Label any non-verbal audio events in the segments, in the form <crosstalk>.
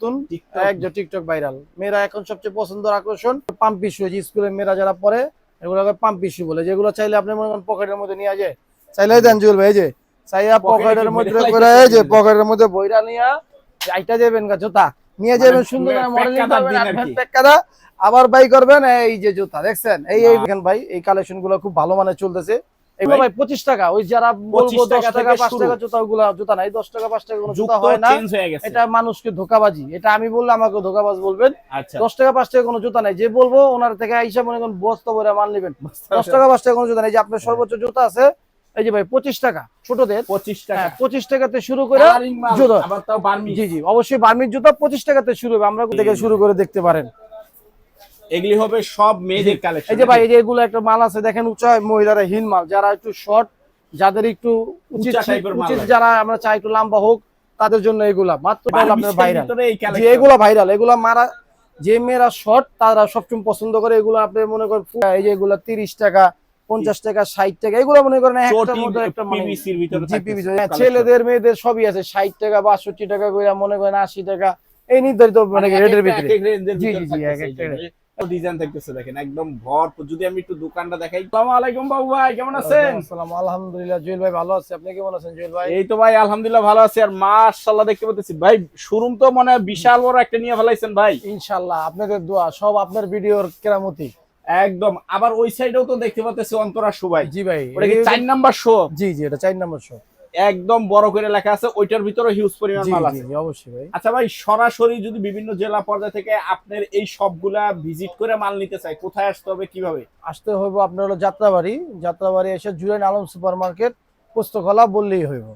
নতুন। একজন TikTok viral মেয়েরা এখন সবচেয়ে পছন্দের আকর্ষণ পাম্পি শু যে স্কুলের মেয়েরা যারা পরে এগুলোকে পাম্পি শু বলে। যেগুলো চাইলে আপনি মনে করেন পকেটের মধ্যে নিয়ে যায় চাইলে দেন জুয়েল ভাই যে চাইয়া পকেটের মধ্যে করে যে পকেটের মধ্যে বইরা নিয়ে আইটা যাবেন গা জুতা। নিয়ে যাবেন সুন্দর করে মডেলিং করবেন। প্যাক্কাদা, আবার বাই করবেন এই যে জুতা দেখছেন? এই এই দেখেন ভাই এই কালেকশনগুলো খুব ভালো মানে চলতেছে। এগুলো ভাই পঁচিশ টাকা ওই যারা বলব 25 দশ টাকা টাকা থেকে পাঁচ শুরু। টাকা জুতা জুতা নাই দশ টাকা পাঁচ টাকা কোনো জুতা যুক্ত হয় না। চেঞ্জ গেছে। এটা মানুষকে ধোকাবাজি এটা আমি বললে আমাকে ধোকাবাজ বলবেন। দশ টাকা পাঁচ টাকা কোনো জুতা নাই যে বলব ওনার থেকে আইসা মনে করেন বস্তা করে মাল নেবেন। দশ টাকা পাঁচ টাকা কোনো জুতা নাই যে আপনার সর্বোচ্চ জুতা আছে এই যে ভাই পঁচিশ টাকা ছোটদের। পঁচিশ টাকা। হ্যাঁ পঁচিশ টাকাতে শুরু করে জুতো। জি জি অবশ্যই বার্মির জুতা পঁচিশ টাকাতে শুরু হবে আমরা থেকে শুরু করে দেখতে পারেন। এগুলি হবে সব মেয়েদের কালেকশন এই যে ভাই এই যে এগুলো একটা মাল আছে দেখেন উঁচা মহিলারা হিন মাল। যারা একটু শর্ট যাদের একটু উচিত উচিত যারা আমরা চাই একটু লম্বা হোক তাদের জন্য এগুলা। মাত্র হলো আপনার ভাইরাল যে এগুলা ভাইরাল এগুলা মারা যে মেয়েরা শর্ট তারা সবসময় পছন্দ করে এগুলো আপনি মনে করেন এই যে এগুলা তিরিশ টাকা পঞ্চাশ টাকা ষাট টাকা এগুলো মনে করেন মানে হ্যাঁ। ছেলেদের মেয়েদের সবই আছে ষাট টাকা বাষট্টি টাকা করে মনে করেন আশি টাকা এই নির্ধারিত মানে রেটের ভিতরে। জি, জি, ডিজাইন থাকতেছে দেখেন একদম ভরপুর। যদি আমি একটু দোকানটা দেখাই আসসালামু আলাইকুম বাবু ভাই কেমন আছেন? আসসালামু আলহামদুলিল্লাহ জুয়েল ভাই ভালো আছে। আপনি কেমন আছেন জুয়েল ভাই? এই তো ভাই আলহামদুলিল্লাহ ভালো আছি। আর মাশাআল্লাহ দেখতে পাচ্ছি ভাই শোরুম তো মনে বিশাল বড় একটা নিয়ে ফেলাইছেন ভাই। ইনশাল্লাহ আপনাদের দোয়া সব আপনার ভিডিওর কেরামতি। একদম। আবার ওই সাইডেও তো দেখতে পাচ্ছি অন্তরা সুবাই জি ভাই ওটা কি চার নাম্বার শো জি জি এটা চার নম্বর শো একদম বড় করে লেখা আছে ওইটার ভিতরে হিউজ পরিমাণ মাল আছে। অবশ্যই ভাই। আচ্ছা ভাই সরাসরি যদি বিভিন্ন জেলা পর্যায় থেকে আপনার এই সবগুলা ভিজিট করে মাল নিতে চাই কোথায় আসতে হবে কীভাবে? আসতে হইব আপনার হলো যাত্রাবাড়ি। যাত্রাবাড়ি এসে জুলেন আলম সুপার মার্কেট পোস্তকলা বললেই হইব।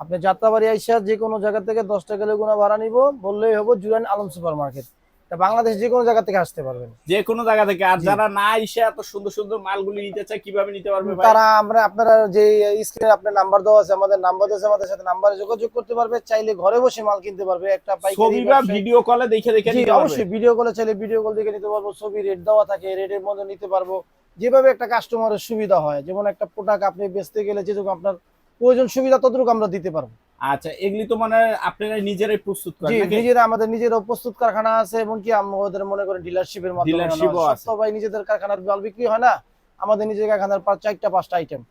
আপনি যাত্রাবাড়ি আইসা যে কোনো জায়গা থেকে দশ টাকা লেগুনা ভাড়া নিব বললেই হব জুলেন আলম সুপার মার্কেট বাংলাদেশ যে কোনো জায়গা থেকে আসতে পারবেন। যে কোনো জায়গা থেকে। আর যারা না এসে এত সুন্দর সুন্দর মালগুলি নিতে চায় কীভাবে নিতে পারবে তারা আমরা আপনারা যে স্ক্রিনে আপনার নাম্বার দেওয়া আছে আমাদের নাম্বার দেওয়া আছে আমাদের সাথে নাম্বারে যোগাযোগ করতে পারবে। চাইলে ঘরে বসে মাল কিনতে পারবে। একটা ছবি বা ভিডিও কলে দেখে দেখে নিতে পারবে। অবশ্যই ভিডিও কলে চাইলে ভিডিও কল দেখে নিতে পারব। ছবি রেট দেওয়া থাকে রেটের মধ্যে নিতে পারব। যেভাবে একটা কাস্টমারের সুবিধা হয় যেমন একটা প্রোডাক্ট আপনি বেচতে গেলে যেটুকু আপনার প্রয়োজন সুবিধা ততটুকু আমরা দিতে পারব। আচ্ছা এগুলি তো মানে আপনারা নিজেরাই প্রস্তুত করেন? নিজেরা আমাদের নিজেরও প্রস্তুত কারখানা আছে এমনকি আমাদের মনে করেন ডিলারশিপের মাধ্যমে Dealership ও নেওয়া। আছে। সব ভাই নিজেদের কারখানার মাল বিক্রি হয় না আমাদের নিজের কারখানার পাঁচ চারটা পাঁচটা আইটেম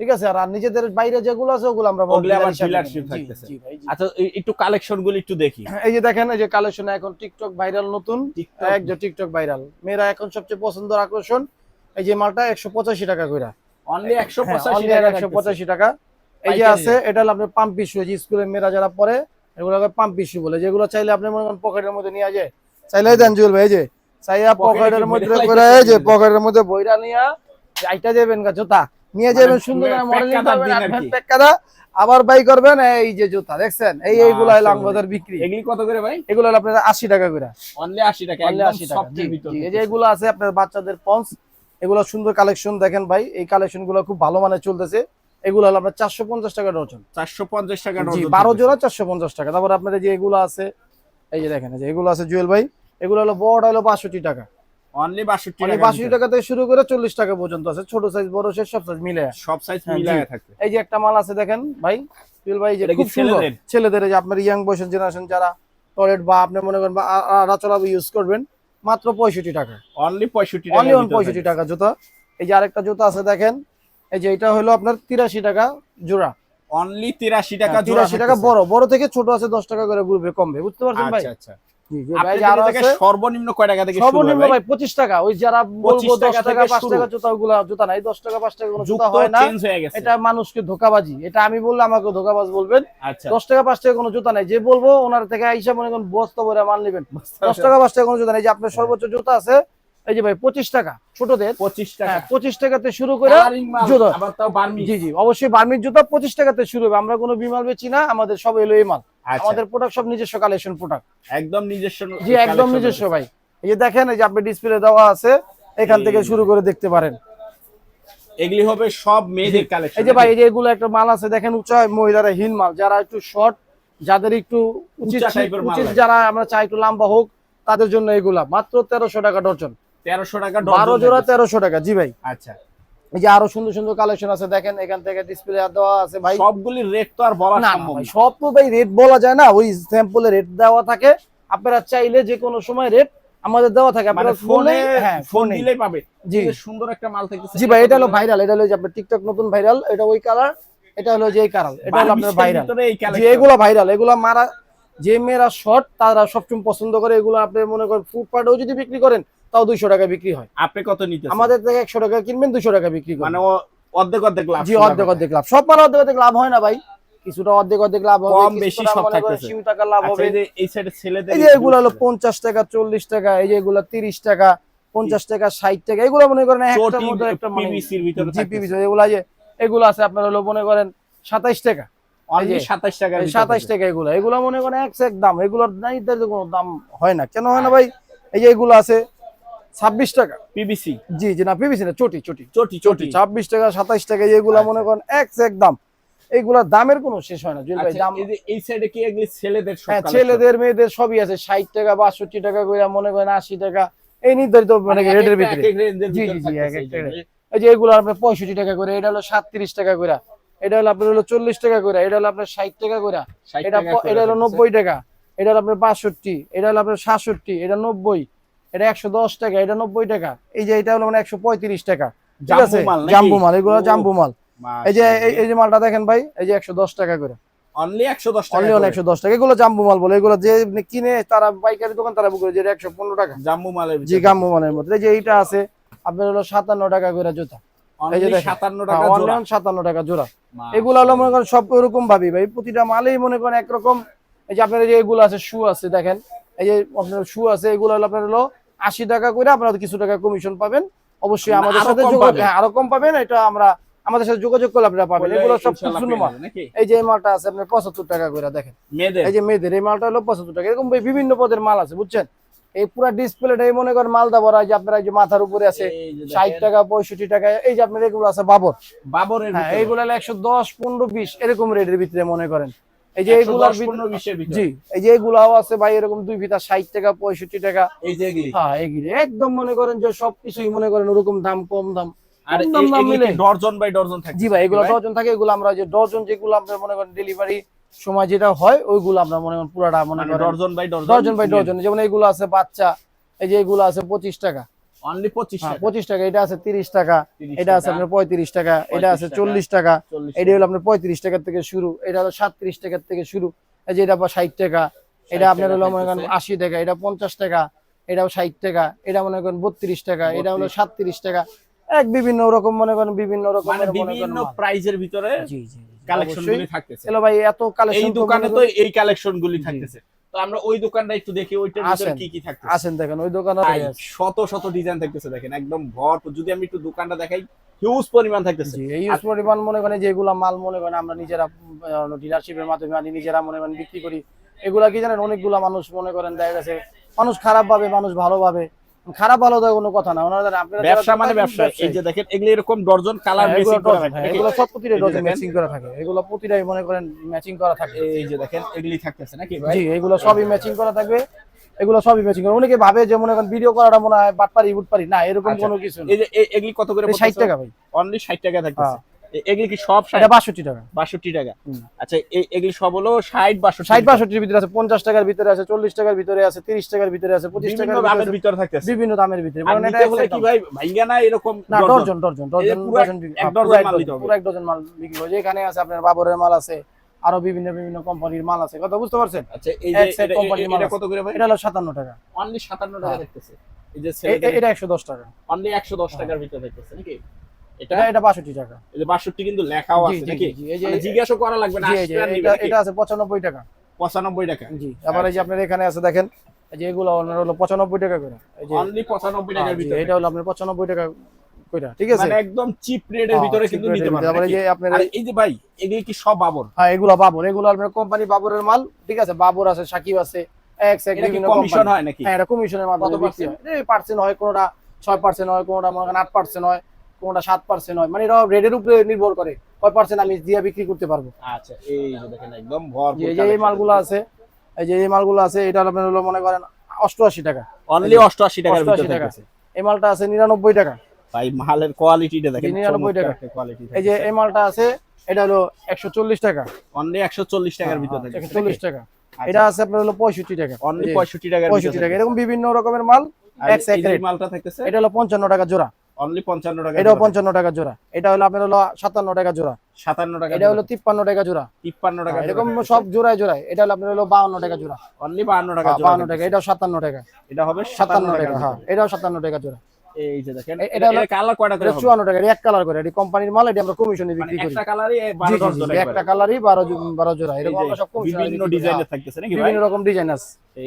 ঠিক আছে? আর নিজেদের বাইরে যেগুলো আছে ওগুলো আমরা জি, থাকতেছে। আচ্ছা একটু কালেকশন গুলি একটু দেখি। এই যে দেখেন এই যে কালেকশন এখন টিকটক ভাইরাল নতুন। একজন টিকটক ভাইরাল মেয়েরা এখন সবচেয়ে পছন্দের আকর্ষণ এই যে মালটা একশো পঁচাশি টাকা করে অনলি একশো হ্যাঁ, একশো পঁচাশি টাকা। এই যে আছে এটা হলো আপনার পাম্পি শু যে স্কুলের মেয়েরা যারা পরে এগুলোকে পাম্পি শু বলে। যেগুলো চাইলে আপনি মনে করেন পকেটের মধ্যে নিয়ে যায় চাইলে দেন জুয়েল ভাই এই যে। চাইয়া পকেটের মধ্যে <laughs> করে যে পকেটের মধ্যে বইরা নিয়ে আইটা যাবেন গা জুতা। নিয়ে যাবেন মানে সুন্দর করে মডেলিং করবেন প্যাক কাদা, আবার বাই করবেন এই যে জুতা দেখছেন? এই এইগুলো হলো। আমাদের বিক্রি। এগুলি কত করে ভাই? এগুলো হলো আপনার আশি টাকা করে। অনলি আশি টাকা অনলি একদম আশি টাকা। সফটের ভিতর এই যে এগুলো আছে আপনার বাচ্চাদের পন্স এগুলো সুন্দর কালেকশন দেখেন ভাই এই কালেকশনগুলো খুব ভালো মানে চলতেছে। এগুলো হলো আপনার চারশো পঞ্চাশ টাকা ডজন। চারশো পঞ্চাশ টাকা ডজন বারো জোড়া চারশো পঞ্চাশ টাকা। তারপর আপনার এই যে এগুলো আছে এই যে দেখেন যে এগুলো আছে জুয়েল ভাই এগুলো হলো বড় হলো বাষট্টি টাকা। অনলি বাষট্টি টাকা বাষট্টি টাকা থেকে শুরু করে চল্লিশ টাকা পর্যন্ত আছে। ছোট সাইজ বড় সাইজ সব সাইজ মিলে সব সাইজ হ্যাঁ, মিলায়। এই যে একটা মাল আছে দেখেন ভাই জুয়েল ভাই যে খুব সুন্দর। ছেলেদের? যে আপনার ইয়াং বয়সের জেনারেশন যারা টয়লেট বা আপনি মনে করেন বা ইউজ করবেন মাত্র পঁয়ষট্টি টাকা। অনলি টাকা জুতা। এই যে আরেকটা জুতা আছে দেখেন এই যে এটা হলো আপনার তিরাশি টাকা জোড়া। অনলি তিরাশি টাকা তিরাশি টাকা বড় বড় থেকে ছোট আছে দশ টাকা করে গ্রুপে কমবে বুঝতে পারছেন ভাই? আচ্ছা জি, জি, ভাই, আপনাদের যে আরও থেকে আছে, সর্বনিম্ন কয় টাকা থেকে সর্বনিম্ন ভাই? ভাই পঁচিশ টাকা। ওই যারা বলব দশ টাকা টাকা পাঁচ টাকা জুতা ওগুলা জুতা নাই দশ টাকা পাঁচ টাকা জুতা হয় না। এটা মানুষকে ধোকাবাজি। এটা আমি বললে আমাকে ধোকাবাজ বলবেন। আচ্ছা। দশ টাকা পাঁচ টাকা কোনো জুতা নাই। যে বলব ওনার থেকে আইসা মনে করেন বস্তা করে মাল নেবেন। দশ টাকা পাঁচ টাকা কোনো জুতা নাই। যে আপনার সর্বোচ্চ জুতা আছে এই যে ভাই পঁচিশ টাকা ছোটদের। পঁচিশ টাকা। হ্যাঁ পঁচিশ টাকাতে শুরু করে জুতো। জি জি অবশ্যই বার্মির জুতা পঁচিশ টাকাতে শুরু হবে। আমরা কোনো বিমাল বেচি না আমাদের সব এলো এই মাল। আচ্ছা। আমাদের প্রোডাক্ট সব নিজস্ব কালেকশন প্রোডাক্ট একদম নিজস্ব জি একদম নিজস্ব ভাই। এই যে দেখেন এই যে আপনি ডিসপ্লে দেওয়া আছে এখান থেকে শুরু করে দেখতে পারেন। এগুলি হবে সব মেয়েদের কালেকশন এই যে ভাই এই যে এগুলো একটা মাল আছে দেখেন উঁচা মহিলারা হিন মাল। যারা একটু শর্ট যাদের একটু উচিত যারা আমরা চাই একটু লম্বা হোক তাদের জন্য এগুলা। মাত্র তেরোশো টাকা ডজন। তেরোশো টাকা বারো জোড়া। তেরোশো টাকা জি ভাই। আচ্ছা। এই যে আরও সুন্দর সুন্দর কালেকশন আছে দেখেন এখান থেকে ডিসপ্লে দেওয়া আছে ভাই। রেট তো আর বলা সম্ভব না। সব তো ভাই রেট বলা যায় না ওই স্যাম্পলে রেট দেওয়া থাকে। আপনারা চাইলে যে কোনো সময় রেট আমাদের দেওয়া থাকে। মানে আপনারা ফোনে হ্যাঁ ফোন ফোনে দিলেই পাবে। জি। সুন্দর একটা মাল থাকতেছে। জি ভাই এটা হলো ভাইরাল এটা হলো যে আপনার টিকটক নতুন ভাইরাল এটা ওই কালার এটা হলো যে এই কালার এটা হলো আপনার ভাইরাল যে এগুলো ভাইরাল এগুলো মারা যে মেয়েরা শর্ট তারা সবসময় পছন্দ করে এগুলো আপনি মনে করেন ফুটপাতেও যদি বিক্রি করেন তাও দুইশো টাকা বিক্রি হয়। আপনি কত নিতে আমাদের থেকে একশো টাকা কিনবেন দুশো টাকা বিক্রি মানে অর্ধেক অর্ধেক লাভ জি অর্ধেক অর্ধেক লাভ। সব মাল অর্ধেক অর্ধেক লাভ হয় না ভাই। কিছুটা অর্ধেক অর্ধেক লাভ হবে কম বেশি সব থাকতেছে। সীমিত টাকা লাভ আচ্ছা, হবে। এই যে এই সাইডে ছেলেদের এই যে এগুলো হলো পঞ্চাশ টাকা চল্লিশ টাকা এই যে এগুলো তিরিশ টাকা পঞ্চাশ টাকা ষাট টাকা এগুলো মনে করেন মধ্যে একটা মানে পিভিসির ভিতরে জিপিভি এগুলো যে এগুলো আছে আপনার হলো মনে করেন সাতাইশ টাকা। অনলি যে, 27 টাকা টাকা এগুলো। এগুলো মনে করেন এক এক দাম। এগুলোর নির্ধারিত কোনো দাম হয় না। কেন হয় না ভাই? এই যে এগুলো আছে ছাব্বিশ টাকা। পিভিসি জি জি না পিভিসি না চটি চটি। চটি চটি। ছাব্বিশ টাকা সাতাইশ টাকা এগুলো আচ্ছা। মনে করেন এক এক দাম এইগুলোর দামের কোনো শেষ হয় না জুয়েল ভাই আচ্ছা, দাম এই সাইডে কি এগুলি ছেলেদের সব হ্যাঁ ছেলেদের মেয়েদের সবই আছে ষাট টাকা বাষট্টি টাকা করে মনে করেন আশি টাকা। এই নির্ধারিত মানে মানে রেটের ভিতরে। জি, জি, জি, এই যে। এগুলো আপনার পঁয়ষট্টি টাকা করে এটা হলো সাতত্রিশ টাকা করে এটা হলো আপনার হলো চল্লিশ টাকা করে এটা হলো আপনার ষাট টাকা করে এটা এটা হলো। নব্বই টাকা এটা হলো আপনার বাষট্টি এটা হলো আপনার সাতষট্টি এটা নব্বই। এটা একশো দশ টাকা এটা নব্বই টাকা। এই যে এটা হলো মানে একশো পঁয়ত্রিশ টাকা। ঠিক আছে? জাম্বু মাল? এগুলো জাম্বু মাল। এই যে এই- যে মালটা দেখেন ভাই এই যে একশো দশ টাকা করে। অনলি 110 টাকা অনলি একশো দশ টাকা। এগুলো জাম্বু মাল বলে এগুলো যে কিনে তারা পাইকারি দোকান তারা বুক করে একশো পনেরো টাকা। জাম্বু মালের জি গাম্বু মালের মধ্যে। যে এইটা আছে আপনার হলো সাতান্ন টাকা করে জুতা। এই যে অনলি দেখেন। 57 টাকা অনলি জোড়া। অন সাতান্ন টাকা জোড়া। এগুলো হলো মনে করেন সব ওরকম ভাবি ভাই প্রতিটা মালেই মনে করেন একরকম। এই যে আপনার যে এগুলো আছে শু আছে দেখেন। এই যে আপনার শু আছে এগুলো হলো আপনার হলো আশি টাকা করে আপনারা কিছু টাকা কমিশন পাবেন। অবশ্যই মানে আমাদের সাথে। হ্যাঁ, আরও কম পাবেন এটা আমরা আমাদের সাথে যোগাযোগ করলে আপনারা পাবেন। এগুলো সব ইনশাআল্লাহ শূন্য মাল এই যে মালটা আছে আপনার পঁচাত্তর টাকা করে দেখেন। এই যে মেয়েদের এই মালটা হলো পঁচাত্তর টাকা। এরকম বিভিন্ন পদের মাল আছে বুঝছেন? এই পুরো ডিসপ্লেটাই মনে করেন মালদা ভরা এই যে আপনার এই যে মাথার উপরে আছে ষাট টাকা পঁয়ষট্টি টাকা এই যে আপনার এগুলো আছে বাবর। বাবরের হ্যাঁ এইগুলো একশো দশ পনেরো বিশ এরকম রেটের ভিতরে মনে করেন। এই যে 110, এগুলার 15, 20 এর ভিতরে। জি এই যে এগুলাও আছে ভাই এরকম দুই ফিতা ষাট টাকা পঁয়ষট্টি টাকা। এই যে হ্যাঁ এগুলি। একদম মনে করেন যে সবকিছুই মনে করেন ওরকম দাম কম দাম। আর ডর্জন বাই ডর্জন থাকে? জি ভাই এগুলো ডজন থাকে এগুলো আমরা যে ডজন যেগুলো আপনার মনে করেন ডেলিভারি সময় যেটা হয় ওইগুলো আপনার মনে করেন পুরাটা মনে মানে করেন dozen by dozen? Dozen by dozen যেমন এগুলো আছে বাচ্চা এই যে এগুলো আছে পঁচিশ টাকা। অনলি 25 হ্যাঁ টাকা। পঁচিশ টাকা এটা আছে তিরিশ টাকা এটা আছে আপনার পঁয়ত্রিশ টাকা এটা আছে 35 টাকা, টাকা 40 এটা হলো আপনার পঁয়ত্রিশ টাকার থেকে শুরু এটা হলো সাতত্রিশ টাকার থেকে শুরু এই যে এটা আবার ষাট টাকা এটা আপনার হলো মনে করেন থাকতেছে। আশি টাকা এটা পঞ্চাশ টাকা এটাও ষাট টাকা এটা মনে করেন বত্রিশ টাকা এটা হলো 32 সাতত্রিশ টাকা এক বিভিন্ন রকম মনে করেন বিভিন্ন মানে রকমের বিভিন্ন প্রাইজের ভিতরে জি জি কালেকশন অবশ্যই। গুলি থাকতেছে। ভাই এত এই কালেকশন দোকানে তো এই কালেকশন গুলি থাকতেছে। তো আমরা ওই দোকানটা একটু দেখি ওইটার ভিতরে কি কি থাকতেছে। আসেন দেখেন ওই দোকানে শত শত ডিজাইন থাকতেছে দেখেন একদম ভরপুর। যদি আমি একটু দোকানটা দেখাই হিউজ পরিমাণ থাকতেছে। জি এই পরিমাণ মনে করেন যেগুলা মাল মনে করেন আমরা নিজেরা ডিলারশিপের মাধ্যমে আনি নিজেরা মনে করেন বিক্রি করি। এগুলা কি জানেন অনেকগুলা মানুষ মনে করেন দেখা গেছে মানুষ খারাপ ভাবে মানুষ ভালো ভাবে খারাপ ভালো তো কোনো কথা না। ওনারা আপনারা ব্যবসা মানে ব্যবসা। এই যে দেখেন এগুলো এরকম ডর্জন কালার হ্যাঁ, এগুলো ম্যাচিং করা থাকে হ্যাঁ, এগুলো সব প্রতিটা দেখেন। ম্যাচিং করা থাকে। এগুলো প্রতিটাই মনে করেন ম্যাচিং করা থাকে। এই যে দেখেন এগুলি থাকতেছে নাকি ভাই? জি এগুলো সবই ম্যাচিং করা থাকবে। এগুলো সবই ম্যাচিং করা। অনেকে ভাবে যে মনে করেন ভিডিও করাটা মনে হয় বাট পারি বাটপারি বুটপারি না এরকম আচ্ছা, কোনো কিছু না। এই যে এগুলি কত করে ষাট টাকা ভাই। অনলি 60 টাকা থাকতেছে। হ্যাঁ। এগুলি কি সব 60 এটা বাষট্টি টাকা। 62 টাকা। আচ্ছা এগুলি সব হলো 60 62 ষাট বাষট্টির ভিতরে আছে পঞ্চাশ টাকার ভিতরে আছে চল্লিশ টাকার ভিতরে আছে তিরিশ টাকার ভিতরে আছে পঁচিশ টাকার দামের ভিতরে আছে, বিভিন্ন দামের ভিতরে। কারণ এটা হলে কি ভাই ভাইয়া না এরকম না ডজন? পুরো এক- হ্যাঁ, এক মাল। পুরো এক বিক্রি করে এখানে আছে আপনার বাবরের মাল আছে আরও বিভিন্ন বিভিন্ন কোম্পানির মাল আছে। কথা বুঝতে পারছেন? আচ্ছা এই যে এটা- মাল কত করে ভাই? এটা হলো সাতান্ন টাকা। অনলি 57 টাকা হ্যাঁ। থাকতেছে এই যে এটা একশো দশ টাকা। অনলি 110 টাকার ভিতরে থাকতেছে নাকি? এটা? এটা এটা বাষট্টি টাকা। এই যে 62 কিন্তু লেখাও আছে নাকি? মানে জিজ্ঞাসা করা লাগবে না এটা আছে পঁচানব্বই টাকা। 95 টাকা? জি আবার এই যে আপনার এখানে আছে দেখেন এই যে এগুলো আপনার হলো পঁচানব্বই টাকা করে। এই যে অনলি 95 হ্যাঁ, টাকার ভিতরে। এটা হলো আপনার পঁচানব্বই টাকা কইরা ঠিক আছে? মানে একদম চিপ রেটের হ্যাঁ, ভিতরে কিন্তু নিতে পারবেন যে আপনার এই যে ভাই এগুলি কি সব বাবর? হ্যাঁ এগুলো বাবর এগুলো আপনার কোম্পানি বাবরের মাল ঠিক আছে? বাবর আছে সাকিব আছে এক্স এক বিভিন্ন কমিশন হয় নাকি? হ্যাঁ এটা কমিশনের মাধ্যমে বিক্রি হয়। পার্সেন্ট হয় কোনোটা ছয় পার্সেন্ট হয় কোনোটা মনে করেন পার্সেন্ট হয়। কোনোটা সাত পার্সেন্ট হয়। মানে এটা রেটের উপরে নির্ভর করে কয় পার্সেন্ট আমি দিয়ে বিক্রি করতে পারব। আচ্ছা এই যে দেখেন একদম ভরপুর এই যে এই মালগুলো আছে এই যে এই মালগুলো আছে এটা আপনার হলো মনে করেন অষ্টআশি টাকা। অনলি 88 টাকার 88 ভিতরে টাকা। এই মালটা আছে নিরানব্বই টাকা। ভাই মালের কোয়ালিটিটা দেখেন 99 টাকা। কোয়ালিটি এই যে এই মালটা আছে এটা হলো একশো চল্লিশ টাকা। অনলি 140 টাকার ভিতরে থাকতেছে চল্লিশ টাকা। এটা আছে আপনার হলো পঁয়ষট্টি টাকা। অনলি জি, পঁয়ষট্টি টাকা পঁয়ষট্টি টাকা। এরকম বিভিন্ন রকমের মাল এক মালটা থাকতেছে? এটা হলো পঞ্চান্ন টাকা জোড়া। অনলি টাকা এটাও পঞ্চান্ন টাকা জোড়া। এটা হলো আপনার হলো সাতান্ন টাকা জোড়া। টাকা এটা হলো তিপ্পান্ন টাকা জোড়া। টাকা এরকম সব জোড়ায় জোড়ায়। এটা হলো আপনার হলো টাকা জোড়া। অনলি টাকা জোড়া টাকা। এটাও সাতান্ন টাকা। এটা হবে টাকা হ্যাঁ এটাও সাতান্ন টাকা জোড়া। এই যে দেখেন এটা এটা হলো- কালার কয়টা করে টাকা এক কালার করে। এটি কোম্পানির মাল এটি আমরা কমিশনে বিক্রি করি। একটা কালারই জি, বারো জি, দশ জি, জোড়া একটা কালারই বারো জো- বারো জোড়া। এরকম আমরা সব বিভিন্ন হ্যাঁ, থাকতেছে নাকি রকম ডিজাইন আছে।